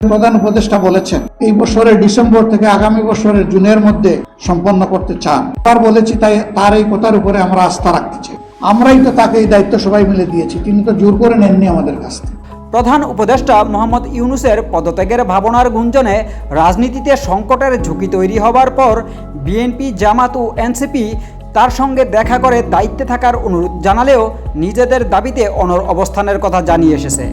প্রধান উপদেষ্টা বলেছেন, এই বছরের ডিসেম্বর থেকে আগামী বছরের জুনের মধ্যে সম্পন্ন করতে চান। তার বলেছি, তাই তার এই কথার উপরে আমরা আস্থা রাখতে চাই। আমরাই তো তাকে এই দায়িত্ব সবাই মিলে দিয়েছি, তিনি তো জোর করে নেননি আমাদের কাছ থেকে। প্রধান উপদেষ্টা মোহাম্মদ ইউনুসের পদত্যাগের ভাবনার গুঞ্জনে রাজনীতিতে সংকটের ঝুঁকি তৈরি হবার পর বিএনপি, জামাত ও এনসিপি তার সঙ্গে দেখা করে দায়িত্বে থাকার অনুরোধ জানালেও নিজেদের দাবিতে অনর অবস্থানের কথা জানিয়ে এসেছে।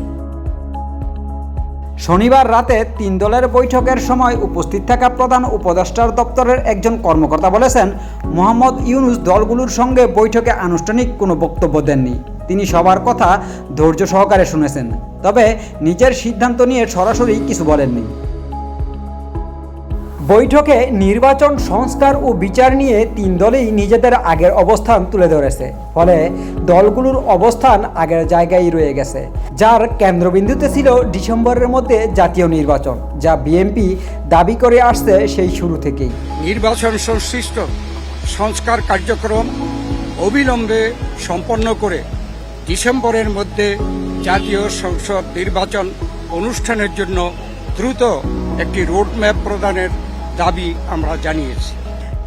শনিবার রাতে তিন দলের বৈঠকের সময় উপস্থিত থাকা প্রধান উপদেষ্টার দপ্তরের একজন কর্মকর্তা বলেছেন, মোহাম্মদ ইউনুস দলগুলোর সঙ্গে বৈঠকে আনুষ্ঠানিক কোনো বক্তব্য দেননি। তিনি সবার কথা ধৈর্য সহকারে শুনেছেন। তবে নিজের সিদ্ধান্ত নিয়ে সরাসরি কিছু বলেননি। বৈঠকে নির্বাচন, সংস্কার ও বিচার নিয়ে তিন দলেই নিজেদের আগের অবস্থান তুলে ধরেছে। ফলে দলগুলোর অবস্থান আগের জায়গায় রয়ে গেছে, যার কেন্দ্রবিন্দুতে ছিল ডিসেম্বরের মধ্যে জাতীয় নির্বাচন, যা বিএনপি দাবি করে আসছে সেই শুরু থেকেই। নির্বাচন সংশ্লিষ্ট সংস্কার কার্যক্রম অবিলম্বে সম্পন্ন করে ডিসেম্বরের মধ্যে জাতীয় সংসদ নির্বাচন অনুষ্ঠানের জন্য দ্রুত একটি রোডম্যাপ প্রদানের দাবি আমরা জানিয়েছি।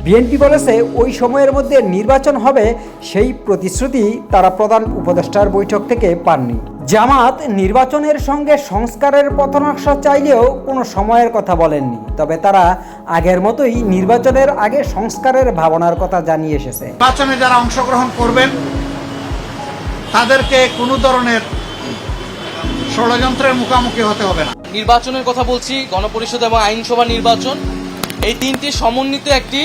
বিএনপি বলেছে ওই সময়ের মধ্যে নির্বাচন হবে সেই প্রতিশ্রুতি তারা প্রধান উপদেষ্টার বৈঠক থেকে পাননি। জামাত নির্বাচনের সঙ্গে সংস্কারের পথনকশা চাইলেও কোনো সময়ের কথা বলেননি। তবে তারা আগের মতোই নির্বাচনের আগে সংস্কারের ভাবনার কথা জানিয়ে এসেছে। নির্বাচনে যারা অংশগ্রহণ করবেন তাদেরকে কোনো ধরনের ষড়যন্ত্রের মুখোমুখি হতে হবে না। নির্বাচনের কথা বলছি গণপরিষদ এবং আইনসভা নির্বাচন। এই তিনটি সমন্বিত একটি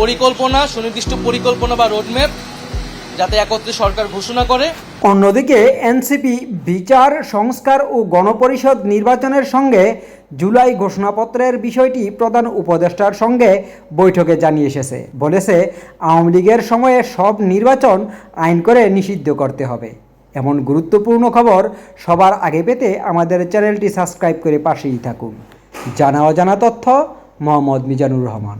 পরিকল্পনা, সুনির্দিষ্ট পরিকল্পনা বা রোডম্যাপ যাতে একত্রে সরকার ঘোষণা করে। অন্যদিকে, এনসিপি বিচার, সংস্কার ও গণপরিষদ নির্বাচনের সঙ্গে জুলাই ঘোষণাপত্রের বিষয়টি প্রধান উপদেষ্টার সঙ্গে বৈঠকে জানিয়ে এসেছে। বলেছে, আওয়ামী লীগের সময়ে সব নির্বাচন আইন করে নিষিদ্ধ করতে হবে। এমন গুরুত্বপূর্ণ খবর সবার আগে পেতে আমাদের চ্যানেলটি সাবস্ক্রাইব করে পাশেই থাকুন। জানা অজানা তথ্য মোহাম্মদ মিজানুর রহমান।